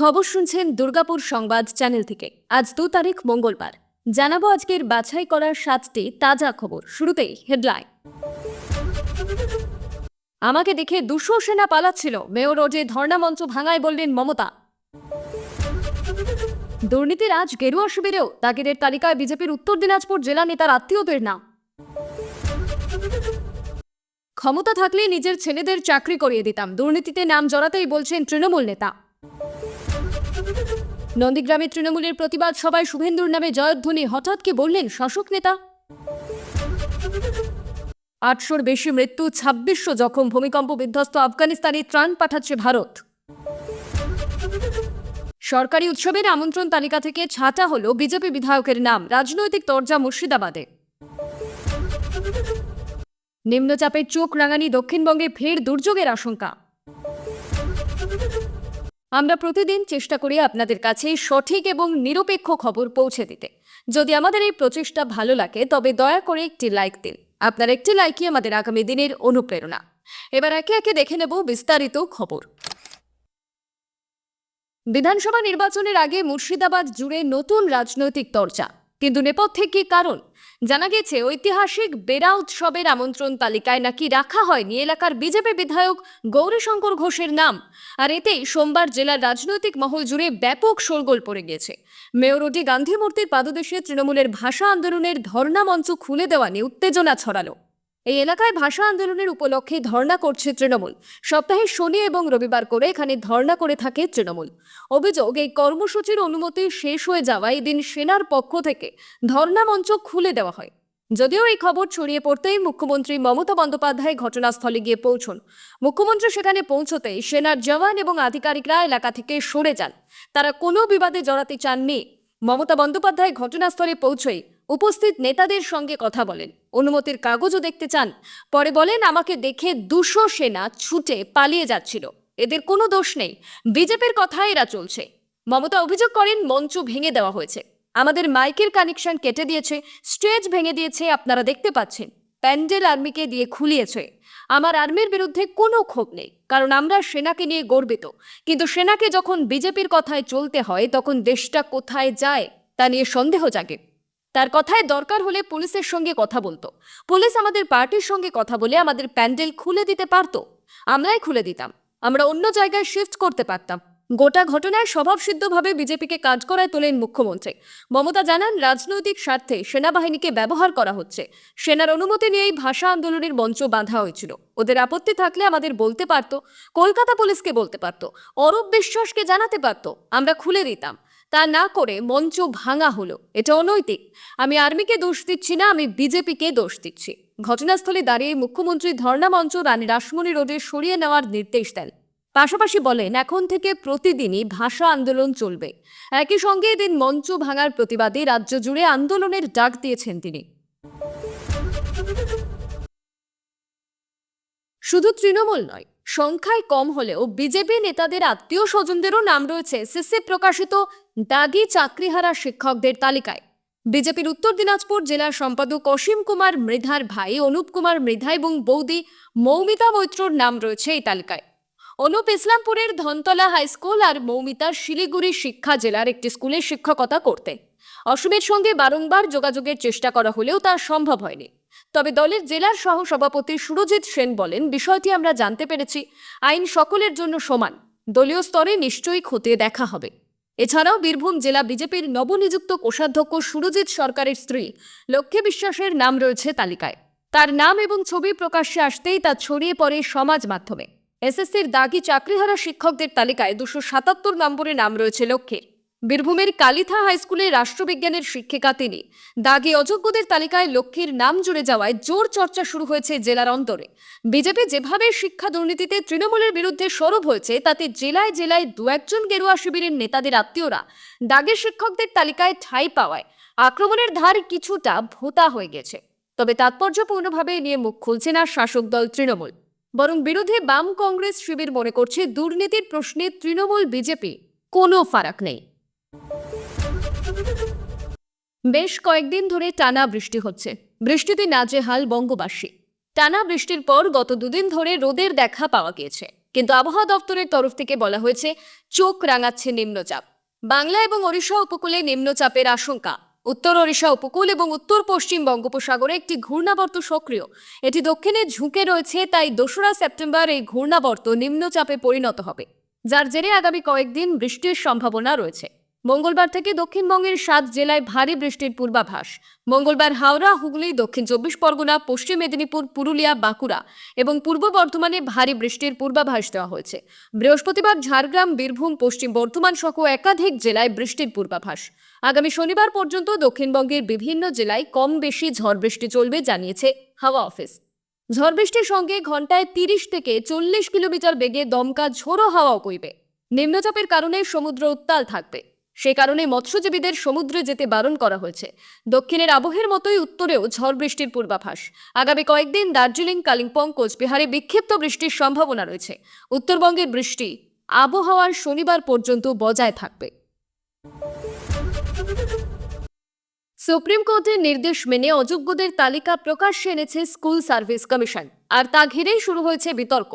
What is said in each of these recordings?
খবর শুনছেন দুর্গাপুর সংবাদ চ্যানেল থেকে। আজ দু তারিখ মঙ্গলবার। জানাব আজকের বাছাই করার সাতটি তাজা খবর। শুরুতেই হেডলাইন। আমাকে দেখে দুশো সেনা পালাচ্ছিল। মেয়র রোডে ধর্ণা মঞ্চ ভাঙায় বললেন মমতা। দুর্নীতির আজ গেরুয়া শিবিরেও তাগিদের তালিকায় বিজেপির উত্তর দিনাজপুর জেলা নেতার আত্মীয়দের নাম। ক্ষমতা থাকলে নিজের ছেলেদের চাকরি করিয়ে দিতাম। দুর্নীতিতে নাম জড়াতেই বলছেন তৃণমূল নেতা। নন্দীগ্রামে তৃণমূলের প্রতিবাদ সভায় শুভেন্দুর নামে জয়ধ্বনি। হঠাৎ কি বললেন শাসক নেতা? আটশোর বেশি মৃত্যু, ছাব্বিশশো জখম। ভূমিকম্প বিধ্বস্ত আফগানিস্তানে ত্রাণ পাঠাচ্ছে ভারত। সরকারি উৎসবের আমন্ত্রণ তালিকা থেকে ছাটা হল বিজেপি বিধায়কের নাম। রাজনৈতিক তরজা মুর্শিদাবাদে। নিম্নচাপের চোখ রাঙানি দক্ষিণবঙ্গে ফের দুর্যোগের আশঙ্কা। আমরা প্রতিদিন চেষ্টা করি আপনাদের কাছে সঠিক এবং নিরপেক্ষ খবর পৌঁছে দিতে। যদি আমাদের এই প্রচেষ্টা ভালো লাগে, তবে দয়া করে একটি লাইক দিন। আপনার একটি লাইকই আমাদের আগামী দিনের অনুপ্রেরণা। এবার একে একে দেখে নেব বিস্তারিত খবর। বিধানসভা নির্বাচনের আগে মুর্শিদাবাদ জুড়ে নতুন রাজনৈতিক চর্চা কিন্তু নেপথ্যে কি কারণ? জানা গেছে, ঐতিহাসিক বেড়া উৎসবের আমন্ত্রণ তালিকায় নাকি রাখা হয়নি এলাকার বিজেপি বিধায়ক গৌরীশঙ্কর ঘোষের নাম। আর এতেই সোমবার জেলার রাজনৈতিক মহল জুড়ে ব্যাপক শোরগোল পড়ে গিয়েছে। মেয়রটি গান্ধী মূর্তির পাদদেশে তৃণমূলের ভাষা আন্দোলনের ধর্ণা মঞ্চ খুলে দেওয়া নিয়ে উত্তেজনা ছড়ালো। এই এলাকায় ভাষা আন্দোলনের উপলক্ষে ধর্ণা করছে তৃণমূল। সপ্তাহে শনি এবং রবিবার করে এখানে ধর্ণা করে থাকে তৃণমূল। অভিযোগ, এই কর্মসূচির অনুমতি শেষ হয়ে যাওয়ায় এদিন সেনার পক্ষ থেকে ধর্ণা মঞ্চ খুলে দেওয়া হয়। যদিও এই খবর ছড়িয়ে পড়তেই মুখ্যমন্ত্রী মমতা বন্দ্যোপাধ্যায় ঘটনাস্থলে গিয়ে পৌঁছন। মুখ্যমন্ত্রী সেখানে পৌঁছতেই সেনার জওয়ান এবং আধিকারিকরা এলাকা থেকে সরে যান। তারা কোনো বিবাদে জড়াতে চাননি। মমতা বন্দ্যোপাধ্যায় ঘটনাস্থলে পৌঁছেই উপস্থিত নেতাদের সঙ্গে কথা বলেন। অনুমতির কাগজও দেখতে চান। পরে বলেন, আমাকে দেখে দুশো সেনা ছুটে পালিয়ে যাচ্ছিল। এদের কোনো দোষ নেই। বিজেপির কথা এরা চলছে। মমতা অভিযোগ করেন, মঞ্চ ভেঙে দেওয়া হয়েছে। আমাদের মাইকের কানেকশন কেটে দিয়েছে। স্টেজ ভেঙে দিয়েছে, আপনারা দেখতে পাচ্ছেন। প্যান্ডেল আর্মিকে দিয়ে খুলিয়েছে। আমার আর্মির বিরুদ্ধে কোনো ক্ষোভ নেই, কারণ আমরা সেনাকে নিয়ে গর্বিত। কিন্তু সেনাকে যখন বিজেপির কথায় চলতে হয়, তখন দেশটা কোথায় যায়, তা নিয়ে সন্দেহ জাগে। তার কথায় দরকার হলে পুলিশের সঙ্গে কথা বলতো। পুলিশ আমাদের পার্টির সঙ্গে কথা বলে আমাদের প্যান্ডেল খুলে দিতে পারতো। আমরাই খুলে দিতাম। আমরা অন্য জায়গায় শিফট করতে পারতাম। গোটা ঘটনায় স্বভাবসিদ্ধভাবে বিজেপিকে কাজ করায় তোলেন মুখ্যমন্ত্রী। মমতা জানান, রাজনৈতিক স্বার্থে সেনাবাহিনীকে ব্যবহার করা হচ্ছে। সেনার অনুমতি নিয়েই ভাষা আন্দোলনের মঞ্চ বাঁধা হয়েছিল। ওদের আপত্তি থাকলে আমাদের বলতে পারতো, কলকাতা পুলিশকে বলতে পারতো, অরূপ বিশ্বাসকে জানাতে পারতো। আমরা খুলে দিতাম। তা না করে মঞ্চ ভাঙা হলো। এটা অনৈতিক। আমি আর্মিকে দোষ দিচ্ছি না, আমি বিজেপিকে দোষ দিচ্ছি। ঘটনাস্থলে দাঁড়িয়ে মুখ্যমন্ত্রী ধর্ণা মঞ্চ রানী রাসমণি রোডে সরিয়ে নেওয়ার নির্দেশ দেন। পাশাপাশি বলেন, এখন থেকে প্রতিদিনই ভাষা আন্দোলন চলবে। একই সঙ্গে এদিন মঞ্চ ভাঙার প্রতিবাদে রাজ্য জুড়ে আন্দোলনের ডাক দিয়েছেন তিনি। শুধু তৃণমূল নয় সংখ্যায় কম হলেও বিজেপি নেতাদের আত্মীয় স্বজনদেরও নাম রয়েছে সিসি প্রকাশিত দাগি চাকরিহারা শিক্ষকদের তালিকায়। বিজেপির উত্তর দিনাজপুর জেলার সম্পাদক অসীম কুমার মৃধার ভাই, অনুপ কুমার মৃধা এবং বৌদি মৌমিতা মৈত্রর নাম রয়েছে এই তালিকায়। অনুপ ইসলামপুরের ধনতলা হাই স্কুল আর মৌমিতা শিলিগুড়ি শিক্ষা জেলার একটি স্কুলে শিক্ষকতা করতে। অসীমের সঙ্গে বারংবার যোগাযোগের চেষ্টা করা হলেও তা সম্ভব হয়নি। তবে দলের জেলার সহ সভাপতি সুরজিৎ সেন বলেন, বিষয়টি আমরা জানতে পেরেছি, আইন সকলের জন্য সমান, দলীয় স্তরে নিশ্চয়ই খতিয়ে দেখা হবে। এছাড়াও বীরভূম জেলা বিজেপির নবনিযুক্ত কোষাধ্যক্ষ সুরজিৎ সরকারের স্ত্রী লক্ষ্মী বিশ্বাসের নাম রয়েছে তালিকায়। তার নাম এবং ছবি প্রকাশ্যে আসতেই তা ছড়িয়ে পড়ে সমাজ মাধ্যমে। এসএসসির দাগি চাকরিহারা শিক্ষকদের তালিকায় দুশো সাতাত্তর নম্বরে নাম রয়েছে লক্ষ্যের বীরভূমের কালিথা হাইস্কুলে রাষ্ট্রবিজ্ঞানের শিক্ষিকা তিনি। দাগি অযোগ্যদের তালিকায় লক্ষ্মীর নাম জুড়ে যাওয়ায় জোর চর্চা শুরু হয়েছে জেলার অন্তরে। বিজেপি যেভাবে শিক্ষা দুর্নীতিতে তৃণমূলের বিরুদ্ধে সরব হয়েছে, তাতে জেলায় জেলায় দু একজন গেরুয়া শিবিরের নেতাদের আত্মীয়রা দাগের শিক্ষকদের তালিকায় ঠাঁই পাওয়ায় আক্রমণের ধার কিছুটা ভোতা হয়ে গেছে। তবে তাৎপর্যপূর্ণভাবে নিয়ে মুখ খুলছে না শাসক দল তৃণমূল। বরং বিরোধী বাম কংগ্রেস শিবির মনে করছে, দুর্নীতির প্রশ্নে তৃণমূল বিজেপি কোনো ফারাক নেই। বেশ কয়েকদিন ধরে টানা বৃষ্টি হচ্ছে। বৃষ্টিতে নাজেহাল বঙ্গবাসী। টানা বৃষ্টির পর গত দুদিন ধরে রোদের দেখা পাওয়া গিয়েছে। কিন্তু আবহাওয়া দপ্তরের তরফ থেকে বলা হয়েছে, চোখ রাঙাচ্ছে নিম্নচাপ। বাংলা এবং ওড়িশা উপকূলে নিম্নচাপের আশঙ্কা। উত্তর ওড়িশা উপকূল এবং উত্তর পশ্চিম বঙ্গোপসাগরে একটি ঘূর্ণাবর্ত সক্রিয়। এটি দক্ষিণে ঝুঁকে রয়েছে, তাই দোসরা সেপ্টেম্বর এই ঘূর্ণাবর্ত নিম্নচাপে পরিণত হবে। যার জেরে আগামী কয়েকদিন বৃষ্টির সম্ভাবনা রয়েছে। মঙ্গলবার থেকে দক্ষিণবঙ্গের সাত জেলায় ভারী বৃষ্টির পূর্বাভাস। মঙ্গলবার হাওড়া, হুগলি, দক্ষিণ চব্বিশ পরগনা, পশ্চিম মেদিনীপুর, পুরুলিয়া, বাঁকুড়া এবং পূর্ব বর্ধমানে ভারী বৃষ্টির পূর্বাভাস দেওয়া হয়েছে। বৃহস্পতিবার ঝাড়গ্রাম, বীরভূম, পশ্চিম বর্ধমান সহ একাধিক জেলায় বৃষ্টির পূর্বাভাস। আগামী শনিবার পর্যন্ত দক্ষিণবঙ্গের বিভিন্ন জেলায় কম বেশি ঝড় বৃষ্টি চলবে জানিয়েছে হাওয়া অফিস। ঝড় বৃষ্টির সঙ্গে ঘন্টায় তিরিশ থেকে চল্লিশ কিলোমিটার বেগে দমকা ঝোড়ো হাওয়াও কইবে নিম্নচাপের কারণে সমুদ্র উত্তাল থাকবে। সে কারণে মৎস্যজীবীদের সমুদ্রে যেতে বারণ করা হয়েছে। দক্ষিণের আবহের মতোই উত্তরেও ঝড় বৃষ্টির পূর্বাভাস। আগামী কয়েকদিন দার্জিলিং, কালিম্পং, কোচবিহারে বিক্ষিপ্ত বৃষ্টির সম্ভাবনা রয়েছে। উত্তরবঙ্গের বৃষ্টি আবহাওয়ার শনিবার পর্যন্ত বজায় থাকবে। সুপ্রিম কোর্টের নির্দেশ মেনে অযোগ্যদের তালিকা প্রকাশ্যে এনেছে স্কুল সার্ভিস কমিশন। আর তা ঘিরেই শুরু হয়েছে বিতর্ক।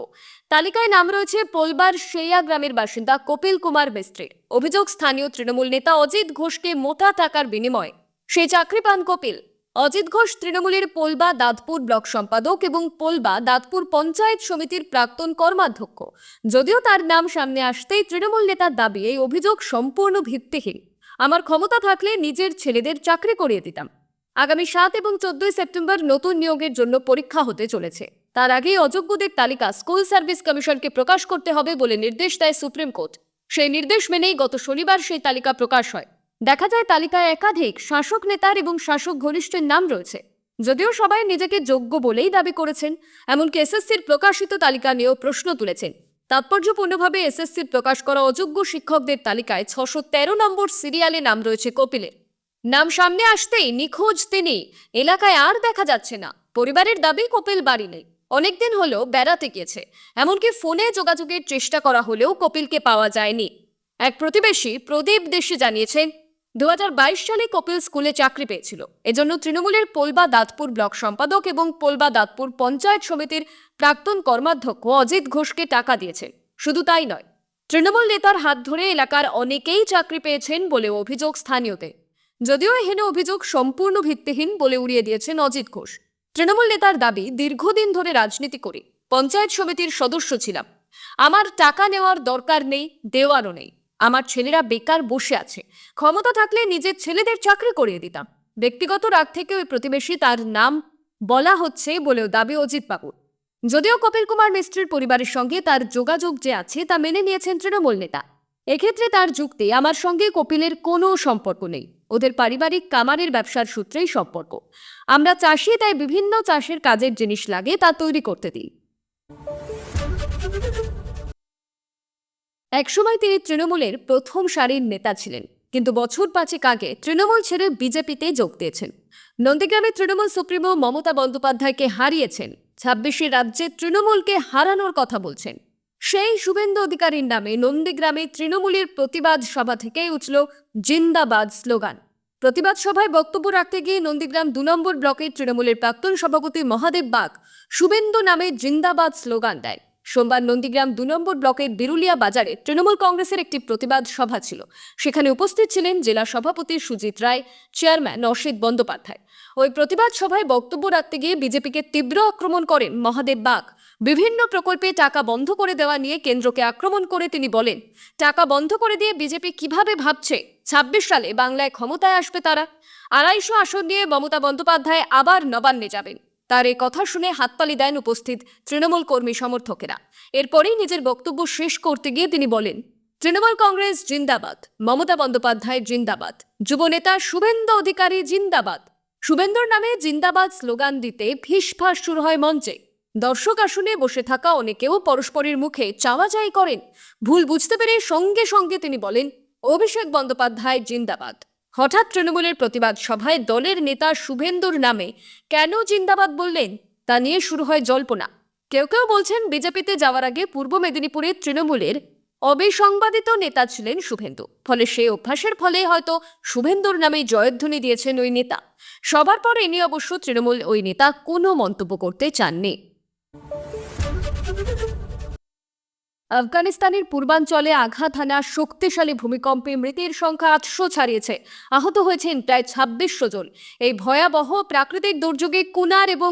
তালিকায় নাম রয়েছে পোলবার শেয়া গ্রামের বাসিন্দা কপিল কুমার মিস্ত্রির অভিযোগ, স্থানীয় তৃণমূল নেতা অজিত ঘোষকে মোটা টাকার বিনিময়ে। সেই চাকরি পান কপিল। অজিত ঘোষ তৃণমূলের পোলবা দাঁতপুর ব্লক সম্পাদক এবং পোলবা দাঁতপুর পঞ্চায়েত সমিতির প্রাক্তন কর্মাধ্যক্ষ। যদিও তার নাম সামনে আসতেই তৃণমূল নেতার দাবি, এই অভিযোগ সম্পূর্ণ ভিত্তিহীন। আমার ক্ষমতা থাকলে নিজের ছেলেদের চাকরি করিয়ে দিতাম। আগামী সাত এবং চোদ্দই সেপ্টেম্বর নতুন নিয়োগের জন্য পরীক্ষা হতে চলেছে। তার আগেই অযোগ্যদের তালিকা স্কুল সার্ভিস কমিশনকে প্রকাশ করতে হবে বলে নির্দেশ দেয় সুপ্রিম কোর্ট। সেই নির্দেশ মেনেই গত শনিবার সেই তালিকা প্রকাশ হয়। দেখা যায় তালিকায় একাধিক শাসক নেতার এবং শাসক ঘনিষ্ঠের নাম রয়েছে। যদিও সবাই নিজেকে যোগ্য বলেই দাবি করেছেন, এমনকি এসএসসির প্রকাশিত তালিকা নিয়েও প্রশ্ন তুলেছেন। তাৎপর্যপূর্ণভাবে এসএসসির প্রকাশ করা অযোগ্য শিক্ষকদের তালিকায় ছশো তেরো নম্বর সিরিয়ালে নাম রয়েছে কপিলের। নাম সামনে আসতেই নিখোঁজ তিনি। এলাকায় আর দেখা যাচ্ছে না। পরিবারের দাবি কপিল বাড়ি নেই। অনেকদিন হলো বেড়াতে গিয়েছে এমনকি ফোনে যোগাযোগের চেষ্টা করা হলেও কপিলকে পাওয়া যায়নি। এক প্রতিবেশী প্রদীপ দেশি জানিয়েছেন দু হাজার বাইশ সালে কপিল স্কুলে চাকরি পেয়েছিল। এজন্য তৃণমূলের পোলবা দাঁতপুর ব্লক সম্পাদক এবং পোলবা দাঁতপুর পঞ্চায়েত সমিতির প্রাক্তন কর্মাধ্যক্ষ অজিত ঘোষকে টাকা দিয়েছেন। শুধু তাই নয়, তৃণমূল নেতার হাত ধরে এলাকার অনেকেই চাকরি পেয়েছেন বলে অভিযোগ স্থানীয়তে যদিও এহেন অভিযোগ সম্পূর্ণ ভিত্তিহীন বলে উড়িয়ে দিয়েছেন অজিত ঘোষ। তৃণমূল নেতার দাবি, দীর্ঘদিন ধরে রাজনীতি করি, পঞ্চায়েত সমিতির সদস্য ছিলাম। আমার টাকা নেওয়ার দরকার নেই, দেওয়ারও নেই। আমার ছেলেরা বেকার বসে আছে। ক্ষমতা থাকলে নিজের ছেলেদের চাকরি করিয়ে দিতাম। ব্যক্তিগত রাগ থেকে ওই প্রতিবেশী তার নাম বলা হচ্ছে বলেও দাবি অজিত বাবুর। যদিও কপিল কুমার মিস্ত্রির পরিবারের সঙ্গে তার যোগাযোগ যে আছে তা মেনে নিয়েছেন তৃণমূল নেতা। এক্ষেত্রে তার যুক্তি, আমার সঙ্গে কপিলের কোনো সম্পর্ক নেই। ওদের পারিবারিক কামারের ব্যবসার সূত্রেই সম্পর্ক। আমরা চাষি, তাই বিভিন্ন চাষের কাজের জিনিস লাগে তা তৈরি করতে দিই। একসময় তিনি তৃণমূলের প্রথম সারির নেতা ছিলেন, কিন্তু বছর পাঁচেক আগে তৃণমূল ছেড়ে বিজেপিতে যোগ দিয়েছেন। নন্দীগ্রামে তৃণমূল সুপ্রিমো মমতা বন্দ্যোপাধ্যায়কে হারিয়েছেন, ছাব্বিশে রাজ্যে তৃণমূলকে হারানোর কথা বলছেন। সেই শুভেন্দু অধিকারীর নামে নন্দীগ্রামে তৃণমূলের প্রতিবাদ সভা থেকে উঠল জিন্দাবাদ স্লোগান। প্রতিবাদ সভায় বক্তব্য রাখতে গিয়ে নন্দীগ্রাম দু নম্বর ব্লকের তৃণমূলের প্রাক্তন সভাপতি মহাদেব বাগ, শুভেন্দু নামে জিন্দাবাদ স্লোগান দেয়। সোমবার নন্দীগ্রাম দু নম্বর ব্লকের বিরুলিয়া বাজারে তৃণমূল কংগ্রেসের একটি প্রতিবাদ সভা ছিল। সেখানে উপস্থিত ছিলেন জেলা সভাপতি সুজিত রায়, চেয়ারম্যান অসিত বন্দ্যোপাধ্যায়। ওই প্রতিবাদ সভায় বক্তব্য রাখতে গিয়ে বিজেপিকে তীব্র আক্রমণ করেন মহাদেব বাগ বিভিন্ন প্রকল্পে টাকা বন্ধ করে দেওয়া নিয়ে কেন্দ্রকে আক্রমণ করে তিনি বলেন, টাকা বন্ধ করে দিয়ে বিজেপি কীভাবে ভাবছে? ছাব্বিশ সালে বাংলায় ক্ষমতায় আসবে তারা। আড়াইশো আসন নিয়ে মমতা বন্দ্যোপাধ্যায় আবার নবান্নে যাবেন। তার এই কথা শুনে হাততালি দেন উপস্থিত তৃণমূল কর্মী সমর্থকেরা। এরপরেই নিজের বক্তব্য শেষ করতে গিয়ে তিনি বলেন, তৃণমূল কংগ্রেস জিন্দাবাদ, মমতা বন্দ্যোপাধ্যায় জিন্দাবাদ যুবনেতা শুভেন্দু অধিকারী জিন্দাবাদ। শুভেন্দুর নামে জিন্দাবাদ স্লোগান দিতে ফিসফাস শুরু হয় মঞ্চে। দর্শক আসনে বসে থাকা অনেকেও পরস্পরের মুখে চাওয়া চাই করেন। ভুল বুঝতে পেরে সঙ্গে সঙ্গে তিনি বলেন, অভিষেক বন্দ্যোপাধ্যায় জিন্দাবাদ। হঠাৎ তৃণমূলের প্রতিবাদ সভায় দলের নেতা শুভেন্দুর নামে কেন জিন্দাবাদ বললেন, তা নিয়ে শুরু হয় জল্পনা। কেউ কেউ বলছেন, বিজেপিতে যাওয়ার আগে পূর্ব মেদিনীপুরে তৃণমূলের অবিসংবাদিত নেতা ছিলেন শুভেন্দু। ফলে সেই অভ্যাসের ফলে হয়তো শুভেন্দুর নামে জয়ধ্বনি দিয়েছেন ওই নেতা। সবার পর এ নিয়ে অবশ্য তৃণমূল ওই নেতা কোনো মন্তব্য করতে চাননি। আফগানিস্তানের পূর্বাঞ্চলে আঘাত হানা শক্তিশালী ভূমিকম্পে মৃতের সংখ্যা আটশো ছাড়িয়েছে। আহত হয়েছেন প্রায় ছাব্বিশশো জন। এই ভয়াবহ প্রাকৃতিক দুর্যোগে কুনার এবং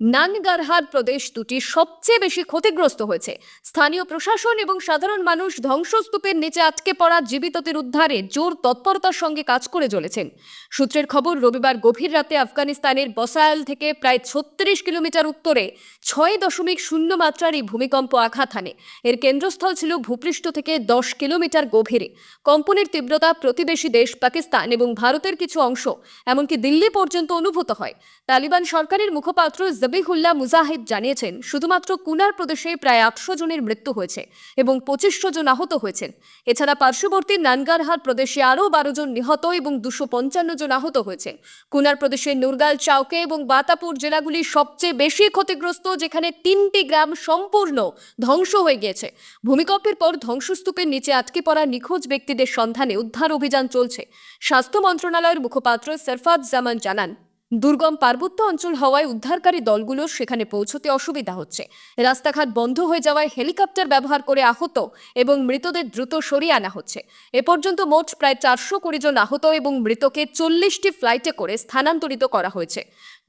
নানগারহার প্রদেশ দুটি সবচেয়ে বেশি ক্ষতিগ্রস্ত হয়েছে। স্থানীয় প্রশাসন এবং সাধারণ মানুষ ধ্বংসস্তূপের নিচে আটকে পড়া জীবিতদের উদ্ধারে জোর তৎপরতার সঙ্গে কাজ করে চলেছেন। সূত্রের খবর, রবিবার গভীর রাতে আফগানিস্তানের বসায়াল থেকে প্রায় ছত্রিশ কিলোমিটার উত্তরে ছয় দশমিক শূন্য মাত্রার এই ভূমিকম্প আঘাত হানে। এর কেন্দ্রস্থল ছিল ভূপৃষ্ঠ থেকে দশ কিলোমিটার গভীরে। কম্পনের তীব্রতা প্রতিবেশী দেশ পাকিস্তান এবং ভারতের কিছু অংশ, এমনকি দিল্লি পর্যন্ত অনুভূত হয়। তালিবান সরকারের মুখপাত্র জবিহুল্লাহ মুজাহিদ জানিয়েছেন, শুধুমাত্র কুনার প্রদেশে প্রায় আটশো জনের মৃত্যু হয়েছে এবং পঁচিশশো জন আহত হয়েছেন। এছাড়া পার্শ্ববর্তী নানগারহার প্রদেশে আরও বারো জন নিহত এবং দুশো পঞ্চান্ন জন আহত হয়েছে। কুনার প্রদেশের নুরগাল চাউকে এবং বাতাপুর জেলাগুলি সবচেয়ে বেশি ক্ষতিগ্রস্ত, যেখানে তিনটি গ্রাম সম্পূর্ণ ধ্বংস হয়ে গিয়েছে। ভূমিকম্পের পর ধ্বংসস্তূপের নিচে আটকে পড়া নিখোঁজ ব্যক্তিদের সন্ধানে উদ্ধার অভিযান চলছে। স্বাস্থ্য মন্ত্রণালয়ের মুখপাত্র সরফাত জামান জানান দুর্গম পার্বত্য অঞ্চল হওয়ায় উদ্ধারকারী দলগুলোর সেখানে পৌঁছতে অসুবিধা হচ্ছে। রাস্তাঘাট বন্ধ হয়ে যাওয়ায় হেলিকপ্টার ব্যবহার করে আহত এবং মৃতদের দ্রুত সরিয়ে আনা হচ্ছে। এ পর্যন্ত মোট প্রায় চারশো কুড়ি জন আহত এবং মৃতকে চল্লিশটি ফ্লাইটে করে স্থানান্তরিত করা হয়েছে।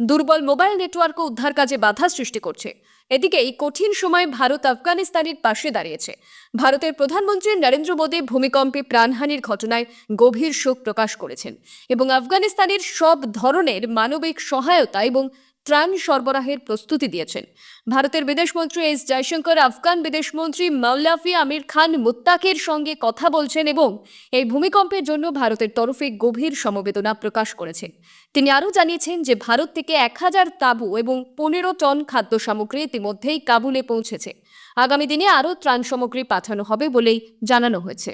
দুর্বল মোবাইল নেটওয়ার্কও উদ্ধার কাজে বাধা সৃষ্টি করছে। এদিকে এই কঠিন সময় ভারত আফগানিস্তানের পাশে দাঁড়িয়েছে। ভারতের প্রধানমন্ত্রী নরেন্দ্র মোদী ভূমিকম্পে প্রাণহানির ঘটনায় গভীর শোক প্রকাশ করেছেন এবং আফগানিস্তানের সব ধরনের মানবিক সহায়তা এবং ত্রাণ সরবরাহের প্রস্তুতি দিয়েছেন। ভারতের বিদেশমন্ত্রী এস জয়শঙ্কর, আফগান বিদেশমন্ত্রী মাওলাফি আমির খান মুত্তাকের সঙ্গে কথা বলছেন এবং এই ভূমিকম্পের জন্য ভারতের তরফে গভীর সমবেদনা প্রকাশ করেছেন। তিনি আরও জানিয়েছেন যে, ভারত থেকে এক হাজার তাঁবু এবং পনেরো টন খাদ্য সামগ্রী ইতিমধ্যেই কাবুলে পৌঁছেছে। আগামী দিনে আরও ত্রাণ সামগ্রী পাঠানো হবে বলেই জানানো হয়েছে।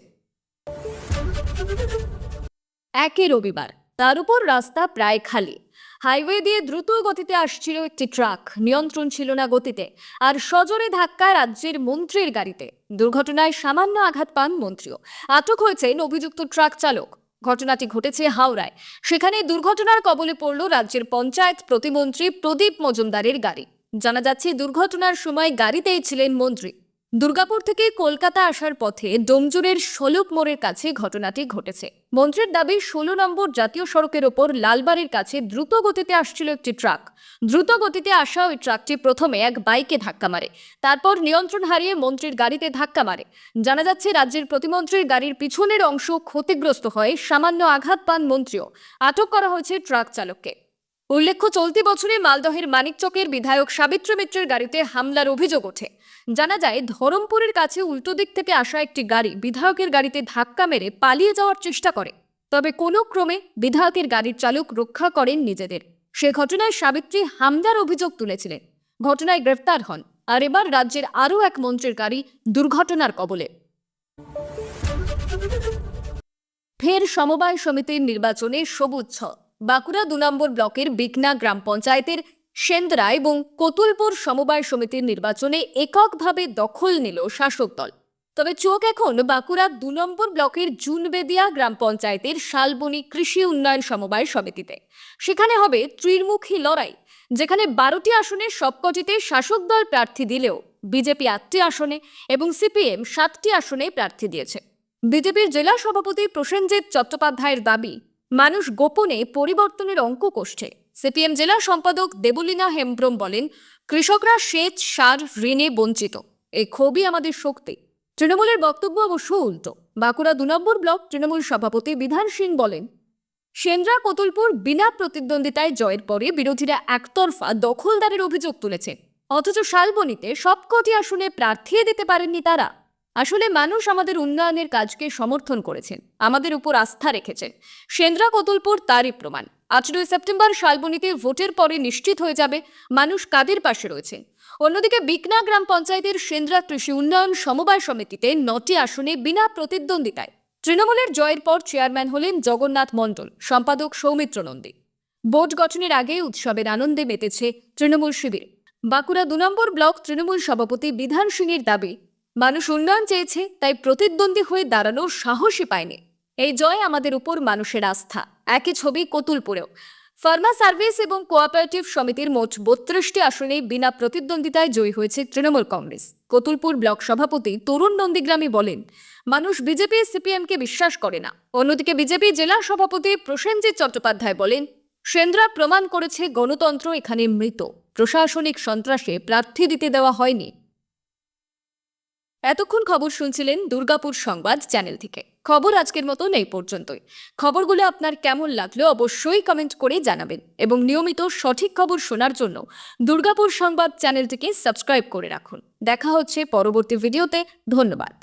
একই রবিবার, তার উপর রাস্তা প্রায় খালি। হাইওয়ে দিয়ে দ্রুত গতিতে আসছিল একটি ট্রাক। নিয়ন্ত্রণ ছিল না গতিতে। আর সজোরে ধাক্কায় রাজ্যের মন্ত্রীর গাড়িতে। দুর্ঘটনায় সামান্য আঘাত পান মন্ত্রীও। আটক হয়েছেন অভিযুক্ত ট্রাক চালক। ঘটনাটি ঘটেছে হাওড়ায়। সেখানে দুর্ঘটনার কবলে পড়ল রাজ্যের পঞ্চায়েত প্রতিমন্ত্রী প্রদীপ মজুমদারের গাড়ি। জানা যাচ্ছে, দুর্ঘটনার সময় গাড়িতেই ছিলেন মন্ত্রী। দুর্গাপুর থেকে কলকাতা আসার পথে ডোমজুরের ষোলক মোড়ের কাছে ঘটনাটি ঘটেছে। মন্ত্রীর দাবি, ষোলো নম্বর জাতীয় সড়কের ওপর লালবাড়ির কাছে দ্রুত গতিতে আসছিল একটি ট্রাক। দ্রুত গতিতে আসা ওই ট্রাকটি প্রথমে এক বাইকে ধাক্কা মারে। তারপর নিয়ন্ত্রণ হারিয়ে মন্ত্রীর গাড়িতে ধাক্কা মারে। জানা যাচ্ছে, রাজ্যের প্রতিমন্ত্রীর গাড়ির পিছনের অংশ ক্ষতিগ্রস্ত হয়ে, সামান্য আঘাত পান মন্ত্রীও। আটক করা হয়েছে ট্রাক চালককে। উল্লেখ্য, চলতি বছরে মালদহের মানিকচকের বিধায়ক সাবিত্রী মিত্রের গাড়িতে হামলার অভিযোগ ওঠে। জানা যায়, ধরমপুরের কাছে উল্টো দিক থেকে আসা একটি গাড়ি বিধায়কের গাড়িতে ধাক্কা মেরে পালিয়ে যাওয়ার চেষ্টা করে। তবে কোনো ক্রমে বিধায়কের গাড়ির চালক রক্ষা করেন নিজেদের। সে ঘটনায় সাবিত্রী হামলার অভিযোগ তুলেছিলেন। ঘটনায় গ্রেফতার হন। আর এবার রাজ্যের আরও এক মন্ত্রীর গাড়ি দুর্ঘটনার কবলে। ফের সমবায় সমিতির নির্বাচনে সবুজ ছ। বাঁকুড়া দু নম্বর ব্লকের বিকনা গ্রাম পঞ্চায়েতের সেন্দ্রা এবং কতুলপুর সমবায় সমিতির নির্বাচনে এককভাবে দখল নিল শাসক দল। তবে চোখ এখন বাঁকুড়ার দু নম্বর ব্লকের জুনবেদিয়া গ্রাম পঞ্চায়েতের শালবনী কৃষি উন্নয়ন সমবায় সমিতিতে। সেখানে হবে ত্রিমুখী লড়াই, যেখানে বারোটি আসনে সবকটিতে শাসক দল প্রার্থী দিলেও বিজেপি আটটি আসনে এবং সিপিএম সাতটি আসনে প্রার্থী দিয়েছে। বিজেপির জেলা সভাপতি প্রসেনজিৎ চট্টোপাধ্যায়ের দাবি, মানুষ গোপনে পরিবর্তনের অঙ্ক কষছে। সিপিএম জেলা সম্পাদক দেবলীনা হেমব্রম বলেন, কৃষকরা সেচ, সার, ঋণে বঞ্চিত। এই ক্ষোভই আমাদের শক্তি। তৃণমূলের বক্তব্য অবশ্য উল্টো। বাঁকুড়া দু নম্বর ব্লক তৃণমূল সভাপতি বিধান সিং বলেন, সেন্দ্রা কতুলপুর বিনা প্রতিদ্বন্দ্বিতায় জয়ের পরে বিরোধীরা একতরফা দখলদারের অভিযোগ তুলেছে। অথচ শালবনীতে সবকটি আসনে প্রার্থী দিতে পারেননি তারা। আসলে মানুষ আমাদের উন্নয়নের কাজকে সমর্থন করেছেন, আমাদের উপর আস্থা রেখেছেন সেন্দ্রা কতুলপুর তারই প্রমাণ। আঠেরোই সেপ্টেম্বর শালবনীতে ভোটের পরে নিশ্চিত হয়ে যাবে মানুষ কাদের পাশে রয়েছে। অন্যদিকে বিকনা গ্রাম পঞ্চায়েতের সেন্দ্রা কৃষি উন্নয়ন সমবায় সমিতিতে নটি আসনে বিনা প্রতিদ্বন্দ্বিতায়। তৃণমূলের জয়ের পর চেয়ারম্যান হলেন জগন্নাথ মণ্ডল, সম্পাদক সৌমিত্র নন্দী। বোর্ড গঠনের আগে উৎসবের আনন্দে মেতেছে তৃণমূল শিবির। বাঁকুড়া দু নম্বর ব্লক তৃণমূল সভাপতি বিধান সিংয়ের দাবি, মানুষ উন্নয়ন চেয়েছে, তাই প্রতিদ্বন্দ্বী হয়ে দাঁড়ানোর সাহসই পায়নি। এই জয় আমাদের উপর মানুষের আস্থা। একই ছবি কতুলপুরেও। ফার্মা সার্ভিস এবং কোঅপারেটিভ সমিতির মোট বত্রিশটি আসনে বিনা প্রতিদ্বন্দ্বিতায় জয়ী হয়েছে তৃণমূল কংগ্রেস। কতুলপুর ব্লক সভাপতি তরুণ নন্দীগ্রামী বলেন, মানুষ বিজেপি, সিপিএমকে বিশ্বাস করে না। অন্যদিকে বিজেপি জেলা সভাপতি প্রসেনজিৎ চট্টোপাধ্যায় বলেন, সেন্দ্রা প্রমাণ করেছে গণতন্ত্র এখানে মৃত। প্রশাসনিক সন্ত্রাসে প্রার্থী দিতে দেওয়া হয়নি। এতক্ষণ খবর শুনছিলেন দুর্গাপুর সংবাদ চ্যানেল থেকে। খবর আজকের মতো এই পর্যন্তই। খবরগুলো আপনার কেমন লাগল অবশ্যই কমেন্ট করে জানাবেন এবং নিয়মিত সঠিক খবর শোনার জন্য দুর্গাপুর সংবাদ চ্যানেলটিকে সাবস্ক্রাইব করে রাখুন। দেখা হচ্ছে পরবর্তী ভিডিওতে। ধন্যবাদ।